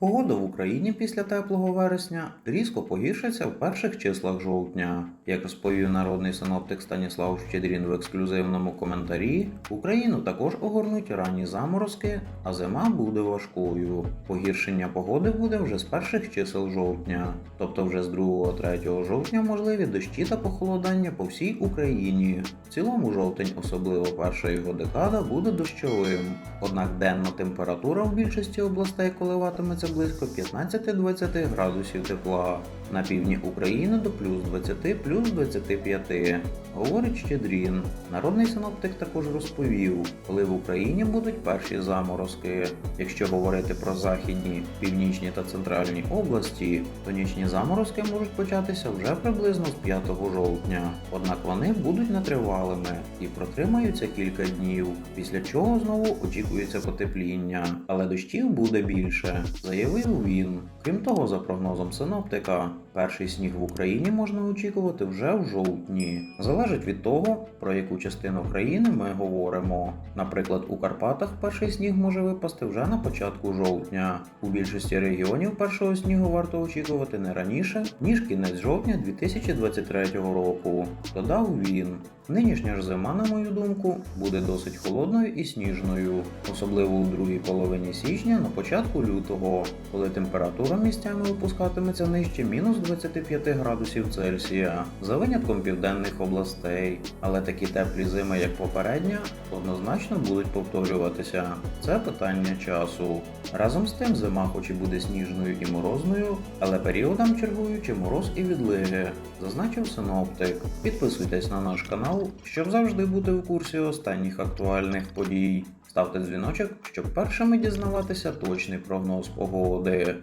Погода в Україні після теплого вересня різко погіршиться в перших числах жовтня. Як розповів народний синоптик Станіслав Щедрін в ексклюзивному коментарі, Україну також огорнуть ранні заморозки, а зима буде важкою. Погіршення погоди буде вже з перших чисел жовтня, тобто вже з 2-3 жовтня можливі дощі та похолодання по всій Україні. В цілому жовтень, особливо перша його декада, буде дощовим. Однак денна температура в більшості областей коливатиметься близько 15-20 градусів тепла. На півдні України до плюс 20 плюс 25. Говорить Щедрін. Народний синоптик також розповів, коли в Україні будуть перші заморозки. Якщо говорити про західні, північні та центральні області, то нічні заморозки можуть початися вже приблизно з 5 жовтня. Однак вони будуть нетривалими і протримаються кілька днів, після чого знову очікується потепління, але дощів буде більше, заявив він. Крім того, за прогнозом синоптика, перший сніг в Україні можна очікувати вже в жовтні. Залежить від того, про яку частину країни ми говоримо. Наприклад, у Карпатах перший сніг може випасти вже на початку жовтня. У більшості регіонів першого снігу варто очікувати не раніше, ніж кінець жовтня 2023 року. Додав він. Нинішня ж зима, на мою думку, буде досить холодною і сніжною, особливо у другій половині січня на початку лютого, коли температура місцями опускатиметься нижче мінус 25 градусів Цельсія, за винятком південних областей. Але такі теплі зими, як попередня, однозначно будуть повторюватися. Це питання часу. Разом з тим, зима, хоч і буде сніжною і морозною, але періодом чергуючи мороз і відлиги, зазначив синоптик. Підписуйтесь на наш канал, щоб завжди бути в курсі останніх актуальних подій. Ставте дзвіночок, щоб першими дізнаватися точний прогноз погоди.